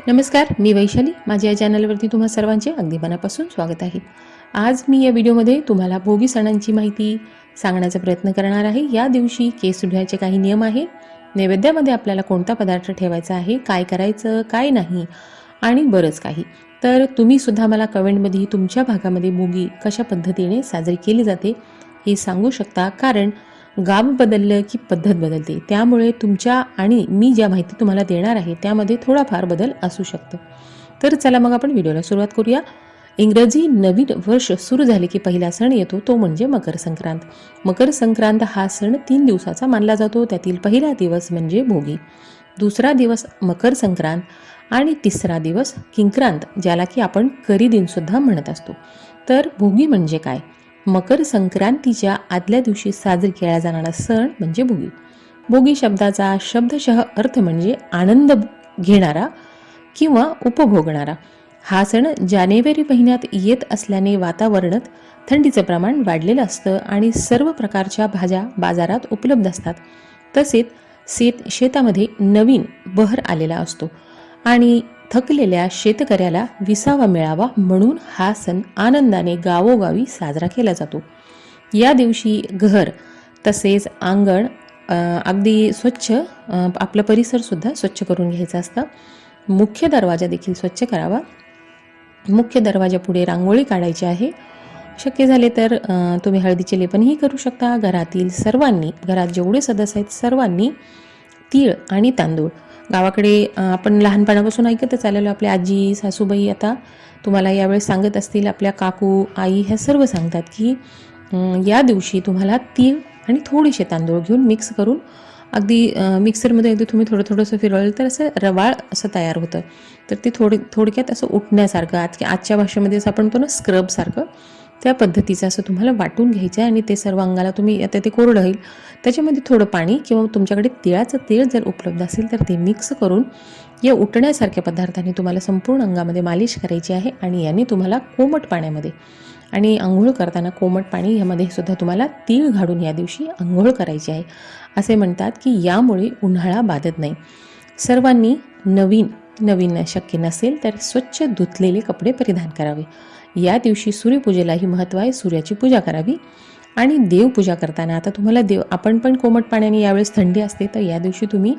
नमस्कार मी वैशाली. माझ्या या चॅनलवरती तुम्हा सर्वांचे अगदी मनापासून स्वागत आहे. आज मी या व्हिडिओमध्ये तुम्हाला भोगी सणांची माहिती सांगण्याचा प्रयत्न करणार आहे. या दिवशी केस धुण्याचे काही नियम आहे नैवेद्यामध्ये आपल्याला कोणता पदार्थ ठेवायचा आहे काय करायचं काय नाही आणि बरंच काही. तर तुम्ही सुद्धा मला कमेंटमध्ये तुमच्या भागामध्ये भोगी कशा पद्धतीने साजरी केली जाते हे सांगू शकता. कारण गाव बदललं की पद्धत बदलते. त्यामुळे तुमच्या आणि मी ज्या माहिती तुम्हाला देणार आहे त्यामध्ये थोडाफार बदल असू शकतो. तर चला मग आपण व्हिडिओला सुरुवात करूया. इंग्रजी नवीन वर्ष सुरू झाले की पहिला सण येतो तो म्हणजे मकर संक्रांत. मकर संक्रांत हा सण तीन दिवसाचा मानला जातो त्यातील पहिला दिवस म्हणजे भोगी. दुसरा दिवस मकर संक्रांत आणि तिसरा दिवस किंक्रांत ज्याला की आपण करी दिनसुद्धा म्हणत असतो. तर भोगी म्हणजे काय? मकर संक्रांतीच्या आदल्या दिवशी साजरी केला जाणारा सण म्हणजे भोगी. भोगी शब्दाचा शब्दशः अर्थ म्हणजे आनंद घेणारा किंवा उपभोगणारा. हा सण जानेवारी महिन्यात येत असल्याने वातावरणात थंडीचं प्रमाण वाढलेलं असतं आणि सर्व प्रकारच्या भाज्या बाजारात उपलब्ध असतात. तसेच शेत शेतामध्ये नवीन बहर आलेला असतो. आणि थकलेल्या शेतकऱ्याला विसावा मिळावा म्हणून हा सण आनंदाने गावोगावी साजरा केला जातो. या दिवशी घर तसेच अंगण अगदी स्वच्छ आपलं परिसरसुद्धा स्वच्छ करून घ्यायचं असतं. मुख्य दरवाजा देखील स्वच्छ करावा. मुख्य दरवाजापुढे रांगोळी काढायची आहे. शक्य झाले तर तुम्ही हळदीचे लेपनही करू शकता. घरातील सर्वांनी घरात जेवढे सदस्य आहेत सर्वांनी तीळ आणि तांदूळ गावाकडे आपण लहानपणापासून ऐकतच आलेलो आपल्या आजी सासूबाई आता तुम्हाला यावेळेस सांगत असतील आपल्या काकू आई ह्या सर्व सांगतात की या दिवशी तुम्हाला तीळ आणि थोडेसे तांदूळ घेऊन मिक्स करून अगदी मिक्सरमध्ये अगदी तुम्ही थोडं थोडंसं फिरवलं तर असं रवाळ असं तयार होतं. तर ते थोडे थोडक्यात असं उठण्यासारखं आज आजच्या भाषेमध्ये असं आपण म्हणतो ना स्क्रबसारखं त्या पद्धतीचं असं तुम्हाला वाटून घ्यायचं आहे आणि ते सर्व अंगाला तुम्ही आता ते कोरडं होईल. त्याच्यामध्ये थोडं पाणी किंवा तुमच्याकडे तिळाचं तेल जर उपलब्ध असेल तर ते मिक्स करून या उठण्यासारख्या पदार्थाने तुम्हाला संपूर्ण अंगामध्ये मालिश करायची आहे आणि याने तुम्हाला कोमट पाण्यामध्ये आणि आंघोळ करताना कोमट पाणी ह्यामध्ये सुद्धा तुम्हाला तीळ घालून या दिवशी आंघोळ करायची आहे. असे म्हणतात की यामुळे उन्हाळा बाधत नाही. सर्वांनी नवीन नवीन शक्य नसेल तर स्वच्छ धुतलेले कपडे परिधान करावे. या दिवशी सूर्यपूजेलाही महत्त्व आहे. सूर्याची पूजा करावी आणि देवपूजा करताना आता तुम्हाला देव आपण पण कोमट पाण्याने यावेळेस थंडी असते तर या दिवशी तुम्ही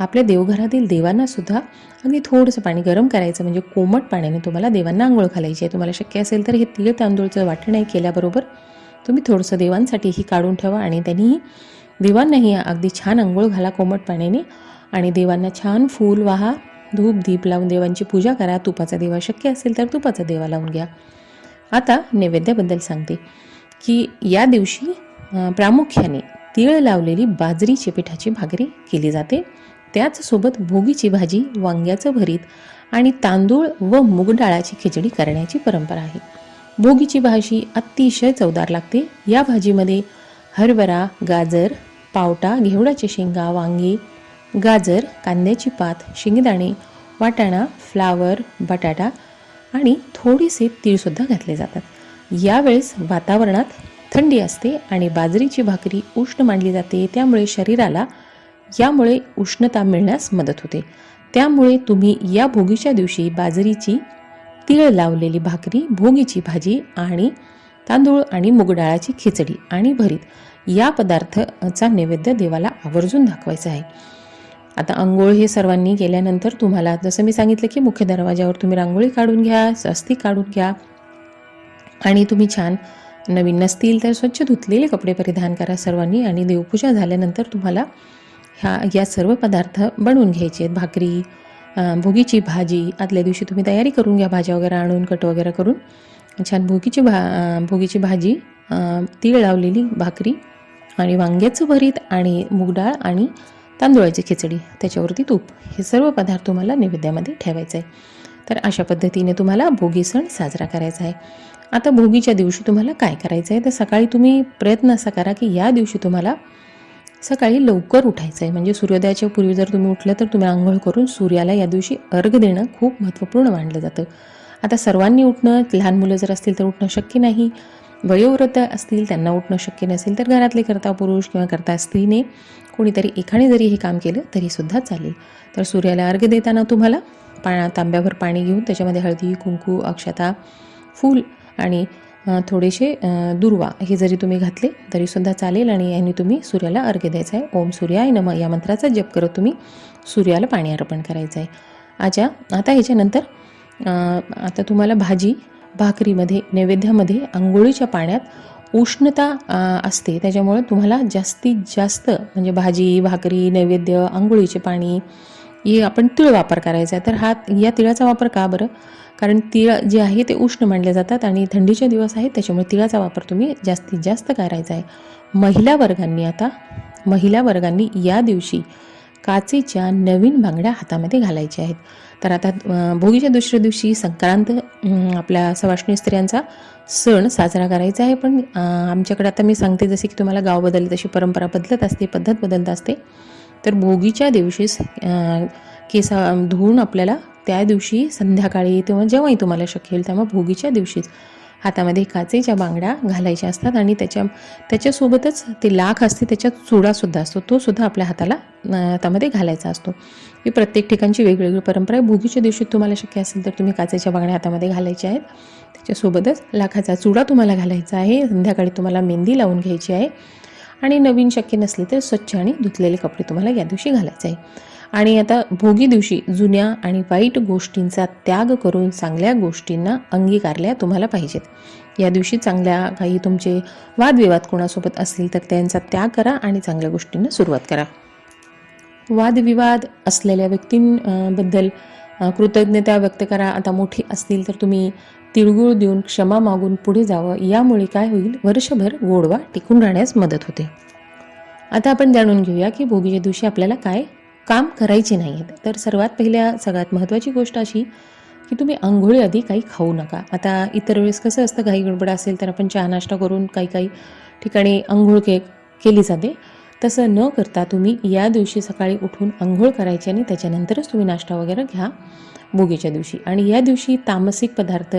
आपल्या देवघरातील देवांना सुद्धा अगदी थोडंसं पाणी गरम करायचं म्हणजे कोमट पाण्याने तुम्हाला देवांना आंघोळ घालायची आहे. तुम्हाला शक्य असेल तर हे तिळ तांदूळचं वाटण आहे केल्याबरोबर तुम्ही थोडंसं देवांसाठीही काढून ठेवा आणि त्यांनीही देवांनाही अगदी छान आंघोळ घाला कोमट पाण्याने आणि देवांना छान फूल वाहा. धूप दीप लावून देवांची पूजा करा. तुपाचा देवा शक्य असेल तर तुपाचा देवा लावून घ्या. आता नैवेद्याबद्दल सांगते की या दिवशी प्रामुख्याने तिळ लावलेली बाजरीची पिठाची भाकरी केली जाते. त्याचसोबत भोगीची भाजी वांग्याचं भरीत आणि तांदूळ व मूग डाळाची खिचडी करण्याची परंपरा आहे. भोगीची भाजी अतिशय चवदार लागते. या भाजीमध्ये हरभरा गाजर पावटा घेवडाची शेंगा वांगी गाजर कांद्याची पात शेंगदाणे वाटाणा फ्लावर बटाटा आणि थोडेसे तीळसुद्धा घातले जातात. यावेळेस वातावरणात थंडी असते आणि बाजरीची भाकरी उष्ण मांडली जाते. त्यामुळे शरीराला यामुळे उष्णता मिळण्यास मदत होते. त्यामुळे तुम्ही या भोगीच्या दिवशी बाजरीची तीळ लावलेली भाकरी भोगीची भाजी आणि तांदूळ आणि मुगडाळाची खिचडी आणि भरीत या पदार्थाचा नैवेद्य देवाला आवर्जून दाखवायचा आहे. आता आंघोळ हे सर्वांनी केल्यानंतर तुम्हाला जसं मी सांगितलं की मुख्य दरवाजावर तुम्ही रांगोळी काढून घ्या स्वस्तिक काढून घ्या. आणि तुम्ही छान नवीन नसतील तर स्वच्छ धुतलेले कपडे परिधान करा सर्वांनी आणि देवपूजा झाल्यानंतर तुम्हाला ह्या या सर्व पदार्थ बनवून घ्यायचे आहेत. भाकरी भोगीची भाजी आदल्या दिवशी तुम्ही तयारी करून घ्या भाज्या वगैरे आणून कट वगैरे करून. छान भोगीची भा भोगीची भाजी तीळ लावलेली भाकरी आणि वांग्याचं भरीत आणि मूगडाळ आणि तांदूळाची खिचडी त्याच्यावरती तूप हे सर्व पदार्थ तुम्हाला नैवेद्यामध्ये ठेवायचं आहे. तर अशा पद्धतीने तुम्हाला भोगी सण साजरा करायचा आहे. आता भोगीच्या दिवशी तुम्हाला काय करायचं आहे? तर सकाळी तुम्ही प्रयत्न असा करा की या दिवशी तुम्हाला सकाळी लवकर उठायचं आहे म्हणजे सूर्योदयाच्या पूर्वी जर तुम्ही उठलं तर तुम्ही आंघोळ करून सूर्याला या दिवशी अर्घ देणं खूप महत्त्वपूर्ण मानलं जातं. आता सर्वांनी उठणं लहान मुलं जर असतील तर उठणं शक्य नाही. वयोवृद्ध असतील त्यांना उठणं शक्य नसेल तर घरातले करता पुरुष किंवा करता स्त्रीने कोणीतरी एकाने जरी हे काम केलं तरीसुद्धा चालेल. तर सूर्याला अर्घ्य देताना तुम्हाला पा तांब्याभर पाणी घेऊन त्याच्यामध्ये हळदी कुंकू अक्षता फूल आणि थोडेसे दुर्वा हे जरी तुम्ही घातले तरीसुद्धा चालेल आणि याने तुम्ही सूर्याला अर्घ्य द्यायचा आहे ओम सूर्याय नम. या मंत्राचा जप करत तुम्ही सूर्याला पाणी अर्पण करायचं आहे अच्छा आता ह्याच्यानंतर आता तुम्हाला भाजी भाकरीमध्ये नैवेद्यामध्ये आंघोळीच्या पाण्यात उष्णता असते. त्याच्यामुळे तुम्हाला जास्तीत जास्त म्हणजे भाजी भाकरी नैवेद्य आंघोळीचे पाणी हे आपण तिळ वापर करायचा आहे. तर हा या तिळाचा वापर का बरं? कारण तिळ जे आहे ते उष्ण मानले जातात आणि थंडीचे दिवस आहेत त्याच्यामुळे तिळाचा वापर तुम्ही जास्तीत जास्त करायचा आहे. महिला वर्गांनी आता महिला वर्गांनी या दिवशी काचेच्या नवीन बांगड्या हातामध्ये घालायच्या आहेत. तर आता भोगीच्या दुसऱ्या दिवशी संक्रांत आपल्या सवाष्णी स्त्रियांचा सण साजरा करायचा आहे. पण आमच्याकडे आता मी सांगते जसे की तुम्हाला गाव बदलले तशी परंपरा बदलत असते पद्धत बदलत असते. तर भोगीच्या दिवशीच केस केसा धुवून आपल्याला त्या दिवशी संध्याकाळी तेव्हा जेव्हाही तुम्हाला शक्य होईल तेव्हा भोगीच्या दिवशीच हातामध्ये काचेच्या बांगड्या घालायच्या असतात आणि त्याच्या त्याच्यासोबतच ते लाख असते त्याच्यात चुडासुद्धा असतो. तो सुद्धा आपल्या हाताला हातामध्ये घालायचा असतो. ही प्रत्येक ठिकाणची वेगवेगळी परंपरा आहे. भोगीच्या दिवशी तुम्हाला शक्य असेल तर तुम्ही काचेच्या बांगड्या हातामध्ये घालायच्या आहेत. त्याच्यासोबतच लाखाचा चुडा तुम्हाला घालायचा आहे. संध्याकाळी तुम्हाला मेहंदी लावून घ्यायची आहे. आणि नवीन शक्य नसले तर स्वच्छ आणि धुतलेले कपडे तुम्हाला या दिवशी घालायचे आहे. आणि आता भोगी दिवशी जुन्या आणि वाईट गोष्टींचा त्याग करून चांगल्या गोष्टींना अंगीकारल्या तुम्हाला पाहिजेत. या दिवशी चांगल्या काही तुमचे वादविवाद कोणासोबत असतील तर त्यांचा त्याग करा आणि चांगल्या गोष्टींना सुरुवात करा. वादविवाद असलेल्या व्यक्तींबद्दल कृतज्ञता व्यक्त करा. आता मोठी असतील तर तुम्ही तिळगुळ देऊन क्षमा मागून पुढे जावं. यामुळे काय होईल? वर्षभर गोडवा टिकून राहण्यास मदत होते. आता आपण जाणून घेऊया की भोगीच्या दिवशी आपल्याला काय काम करायचे नाही आहेत तर सर्वात पहिल्या सगळ्यात महत्त्वाची गोष्ट अशी की तुम्ही आंघोळी आधी काही खाऊ नका. आता इतर वेळेस कसं असतं काही गडबड असेल तर आपण चहा नाश्ता करून काही काही ठिकाणी आंघोळ के केली जाते. तसं न करता तुम्ही या दिवशी सकाळी उठून आंघोळ करायची आणि त्याच्यानंतरच तुम्ही नाश्ता वगैरे घ्या भोगीच्या दिवशी. आणि या दिवशी तामसिक पदार्थ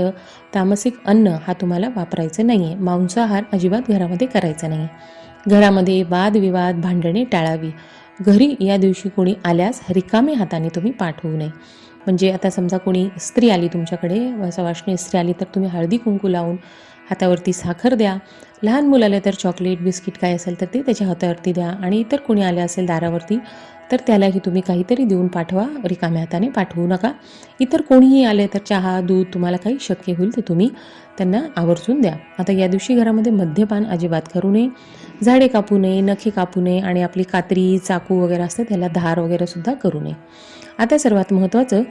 तामसिक अन्न हा तुम्हाला वापरायचं नाही आहे मांसाहार अजिबात घरामध्ये करायचा नाही आहे घरामध्ये वादविवाद भांडणे टाळावी. घरी या दिवशी कोणी आल्यास रिकामे हाताने तुम्ही पाठवू नये. म्हणजे आता समजा कोणी स्त्री आली तुमच्याकडे सवाष्णी स्त्री आली तर तुम्ही हळदी कुंकू लावून हातावरती साखर द्या. लहान मुलाला तर चॉकलेट बिस्किट काय असेल तर ते त्याच्या हातावरती द्या. आणि इतर कोणी आले असेल दारावरती तर त्यालाही तुम्ही काहीतरी देऊन पाठवा. रिकाम्या हाताने पाठवू नका. इतर कोणीही आले तर चहा दूध तुम्हाला काही शक्य होईल ते तुम्ही त्यांना आवर्जून द्या. आता या दिवशी घरामध्ये मद्यपान अजिबात करू नये. झाडे कापू नये नखे कापू नये आणि आपली कात्री चाकू वगैरे असते त्याला धार वगैरे सुद्धा करू नये. आता सर्वात महत्त्वाचं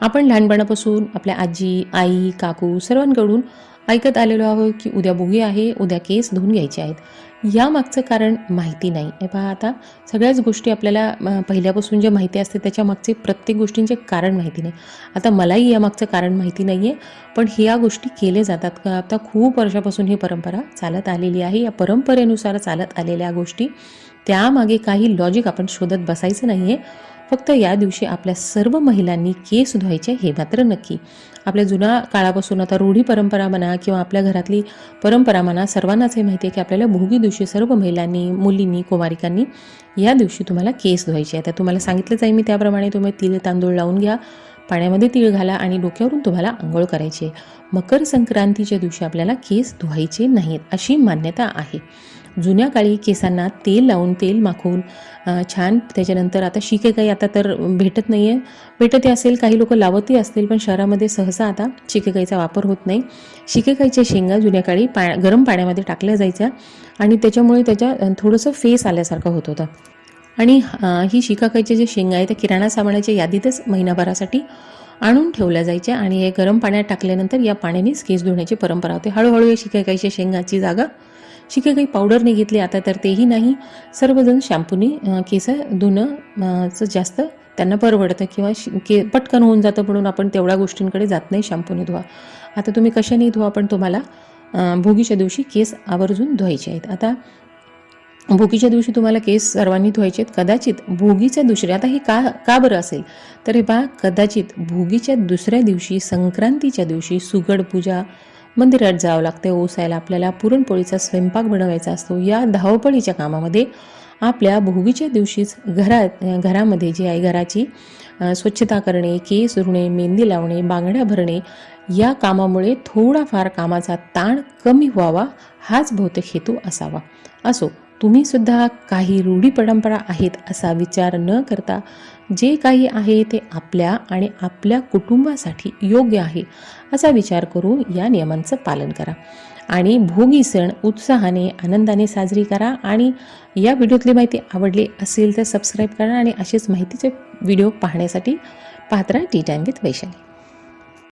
आपण लहानपणापासून आपल्या आजी आई काकू सर्वांकडून ऐकत आलेलो आहोत की उद्या भोगी आहे उद्या केस धुवून घ्यायचे आहेत. यामागचं कारण माहिती नाही. हे पहा आता सगळ्याच गोष्टी आपल्याला पहिल्यापासून जे माहिती असते त्याच्या मागचे प्रत्येक गोष्टींचे कारण माहिती नाही. आता मलाही यामागचं कारण माहिती नाही आहे पण ह्या गोष्टी केले जातात. का आता खूप वर्षापासून ही परंपरा चालत आलेली आहे. या परंपरेनुसार चालत आलेल्या गोष्टी त्यामागे काही लॉजिक आपण शोधत बसायचं नाही आहे फक्त या दिवशी आपल्या सर्व महिलांनी केस धुवायचे हे मात्र नक्की. आपल्या जुन्या काळापासून आता रूढी परंपरा म्हणा किंवा आपल्या घरातली परंपरा म्हणा सर्वांनाच हे माहिती आहे की आपल्याला भोगी दिवशी सर्व महिलांनी मुलींनी कुमारिकांनी या दिवशी तुम्हाला केस धुवायचे आहे. तर तुम्हाला सांगितलंच आहे मी त्याप्रमाणे तुम्ही तिळ तांदूळ लावून घ्या पाण्यामध्ये तीळ घाला आणि डोक्यावरून तुम्हाला आंघोळ करायची आहे. मकर संक्रांतीच्या दिवशी आपल्याला केस धुवायचे नाहीत अशी मान्यता आहे. जुन्या काळी केसांना तेल लावून तेल माखून छान त्याच्यानंतर आता शिके काही आता तर भेटत नाही आहे भेटतही असेल काही लोक लावतही असतील पण शहरामध्ये सहसा आता शिकेकाईचा वापर होत नाही. शिकेकाईच्या शेंगा जुन्या काळी पा गरम पाण्यामध्ये टाकल्या जायच्या आणि त्याच्यामुळे त्याच्या थोडंसं फेस आल्यासारखं होत होतं. आणि ही शिकाकाईच्या जे शेंगा आहे त्या किराणा सामानाच्या यादीतच महिनाभरासाठी आणून ठेवल्या जायच्या आणि हे गरम पाण्यात टाकल्यानंतर या पाण्यानेच केस धुण्याची परंपरा होते. हळूहळू या शिकाकाईच्या शेंगाची जागा शिकाकाई पावडरने घेतली आता तर तेही नाही. सर्वजण शॅम्पूने केस धुणं चं जास्त त्यांना परवडतं किंवा के पटकन होऊन जातं म्हणून आपण तेवढ्या गोष्टींकडे जात नाही शॅम्पूने धुवा. आता तुम्ही कशाने धुवा पण तुम्हाला भोगीच्या दिवशी केस आवर्जून धुवायचे आहेत. आता भोगीच्या दिवशी तुम्हाला केस सर्वांनी धुवायचे आहेत. कदाचित भोगीच्या दुसऱ्या आता हे का का बरं असेल? तर हे पहा कदाचित भोगीच्या दुसऱ्या दिवशी संक्रांतीच्या दिवशी सुगड पूजा मंदिरात जावं लागते ओसायला आपल्याला पुरणपोळीचा स्वयंपाक बनवायचा असतो. या धावपळीच्या कामामध्ये आपल्या भोगीच्या दिवशीच घरात घरामध्ये जी आहे घराची स्वच्छता करणे केस धुणे मेहंदी लावणे बांगड्या भरणे या कामामुळे थोडाफार कामाचा ताण कमी व्हावा हाच बहुतेक हेतू असावा. असो तुम्ही सुद्धा काही रूढी परंपरा आहेत असा विचार न करता जे काही आहे ते आपल्या आणि आपल्या कुटुंबासाठी योग्य आहे असा विचार करून या नियमांचं पालन करा. आणि भोगी सण उत्साहाने आनंदाने साजरी करा आणि या व्हिडिओतली माहिती आवडली असेल तर सबस्क्राईब करा आणि असेच माहितीचे व्हिडिओ पाहण्यासाठी Patra tea time with Vaishali.